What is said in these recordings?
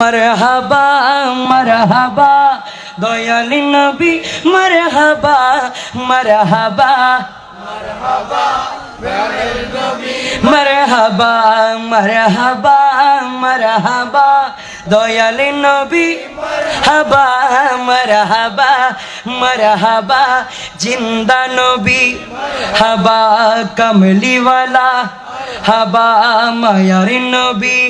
মারহাবা মারহাবা দয়ালি নবী মারহাবা মারহাবা মারহাবা মারহাবা মারহাবা দয়ালি নবী হাবা মারহাবা মারহাবা জিন্দা নবী হাবা কমলিওয়ালা হাবা মায়ার নবী,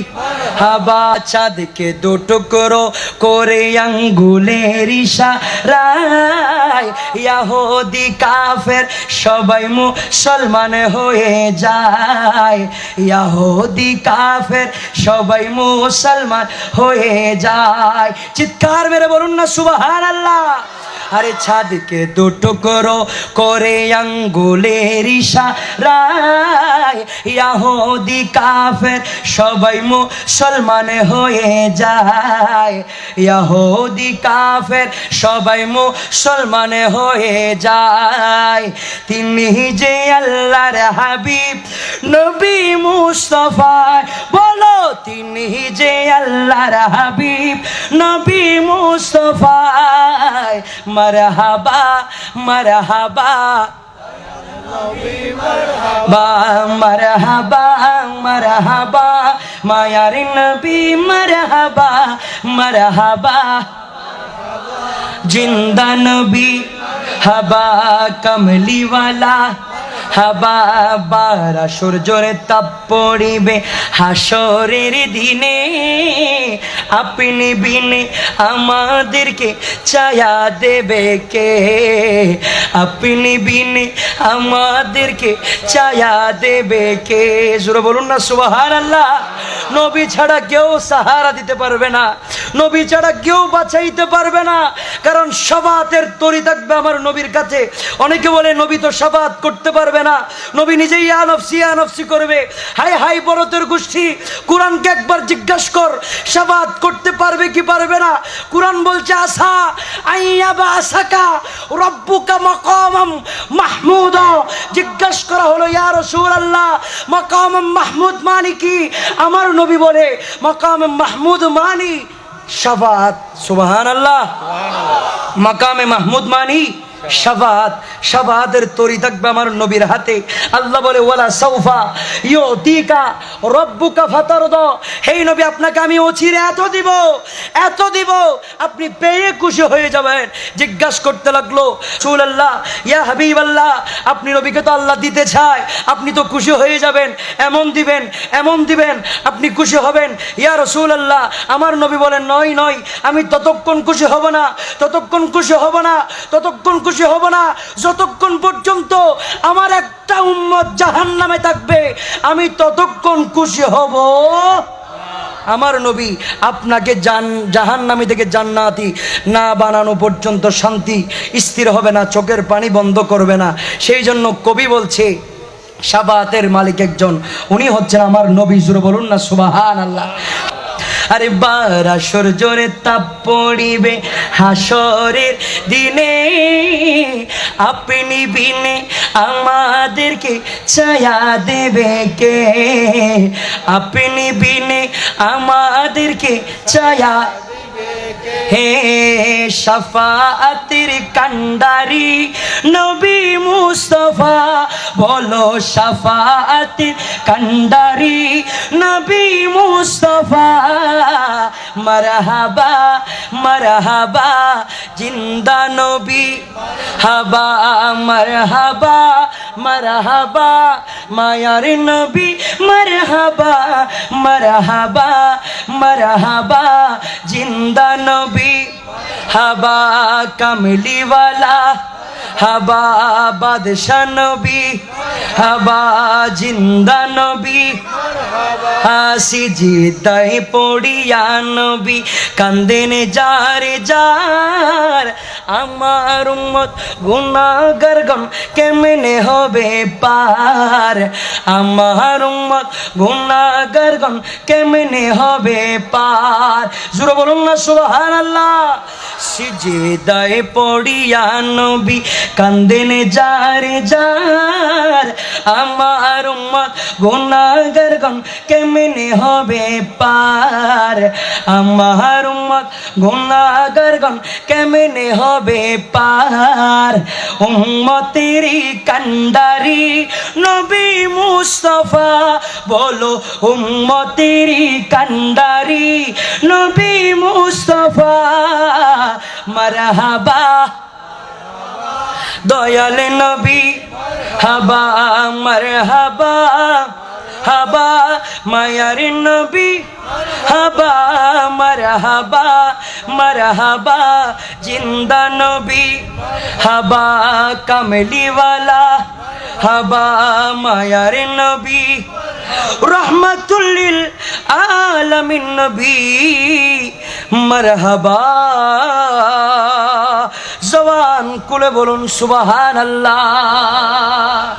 হাবা চাঁদকে দু টুকরো করে আঙ্গুলের ইশারায় ইয়াহুদি কাফের সবাই মুসলমান হয়ে যায়। ইয়াহুদি কাফের সবাই মুসলমান হয়ে যায়। চিৎকার মেরে বলুন না সুবহান আল্লাহ আরে ছাদকে দুটো করো, করে আঙ্গুলের ইশারায়। কাফের সবাই মুসলমান হয়ে যায়। ইয়াহুদি কাফের সবাই মুসলমান হয়ে যায়। তিনি যে আল্লাহর হাবিব, নবী মুস্তফায়। বলো, তিনি যে আল্লাহর হাবিব, নবী মুস্তফায় মারহাবা মারহাবা। মারহাবা মারহাবা। মায়ার নবী মারহাবা মারহাবা। জিন্দা নবী হবা কমলিওয়ালা। হাবা বারা সূর্যের তাপ পড়িবে হাসরের দিনে আপনি বিনে আমাদেরকে চায়া দেবে কে? আপনি বিনে আমাদেরকে ছায়া দেবে কে? জোরে বলুন না সুবহান আল্লাহ নবী ছাড়া কেউ সাহারা দিতে পারবে না। নবী ছাড়া কেউ বাঁচাইতে পারবে না। কারণ সবাতের তরি থাকবে আমার নবীর কাছে। অনেকে বলে, নবী তো সবাত করতে পারবে না। নবী নিজেই আনফসি আনফসি করবে। হাই হাই বরতের গোষ্ঠী, কোরআনকে একবার জিজ্ঞাসা কর, সবাত করতে পারবে কি পারবে না? কোরআন বলছে, আসা আইয়া বা আসাকা, রব্বুকা মাকামাম মাহমুদ। জিজ্ঞেস করা হলো, ইয়া আল্লাহ মাকামাম মাহমুদ মানে কি? আমার নবী বলে মাকাম মাহমুদ মানি শাফাত সুবহান আল্লাহ মাকামে মাহমুদ মানি শাফাত শাফাতের তরি থাকবে আমার নবীর হাতে। আল্লাহ বলে, ওয়ালা সৌফা ইউতিকা রব্বুকা ফাতারদ। হেই নবী, আপনাকে আমি অচিরে এত দিব এত দিব, আপনি পেয়ে খুশি হয়ে যাবেন। জিজ্ঞাসা করতে লাগল সুল আল্লাহ ইয়া হাবিব আল্লাহ আপনি নবীকে তো আল্লাহ দিতে চায়, আপনি তো খুশি হয়ে যাবেন, এমন দিবেন এমন দিবেন, আপনি খুশি হবেন। ইয়া রসুল আল্লাহ আমার নবী বলেন, নয় নয়, আমি ততক্ষণ খুশি হব না, ততক্ষণ খুশি হব না, ততক্ষণ খুশি হব না। যতক্ষণ পর্যন্ত আমার একটা উম্মত জাহান নামে থাকবে, আমি ততক্ষণ খুশি হব। আমার নবী আপনাকে জান জাহান্নামি থেকে জান্নাতি না বানানো পর্যন্ত শান্তি স্থির হবে না, চোখের পানি বন্ধ করবে না। সেই জন্য কবি বলছে, সাবাতের মালিক একজন, উনি হচ্ছেন আমার নবী। জুড়ে বলুন না সুবাহান আল্লাহ আরে বারা সূর্যরে তাপ পড়িবে হাসরের দিনে। আপনি বিনে আমাদেরকে ছায়া দেবে কে? আপনি বিনে আমাদেরকে ছায়া হে শাফাতের কান্ডারি নবী মুস্তফা বলো শাফাতের কান্ডারি নবী মুস্তফা। মারহাবা মারহাবা, জিন্দা নবী। হাবা মারহাবা মারহাবা, মায়ার নবী। মারহাবা মারহাবা মারহাবা, জিন্দা নবী। হাবা কমলিওয়ালা। হাবা বাদশা নবী, হাবা জিন্দা নবী, হাসি জিতাই পড়িয়া নবী, কান্দেন যার যার, আমার উম্মত গুনাহগারগণ কেমনে হবে পার? আমার উম্মত গুনাহগারগণ কেমনে হবে পার? জুড়ে বলুন না, সুবহানাল্লাহ। সিজদায় পড়িয়া নবী কান্দেন যার যার। আমার উম্মত গুনাহগারগণ কেমনে হবে পার? আমার উম্মত গুনাহগারগণ কেমনে হবে পার? উম্মতেরই কান্ডারি নবী মুস্তফা, বলো উম্মতেরই কান্ডারি নবী মুস্তফা, মারহাবা। দয়াল নবী, হাবা, মারহাবা। হাবা, মায়ার নবী, হাবা, মারহাবা। মারহাবা, জিন্দা নবী। হাবা কামলিওয়ালা, হাবা মায়ার নবী। রহমতুল্লিল আলামিন নবী। মারহাবা। জওয়ান কুলে বলুন, সুবহানাল্লাহ।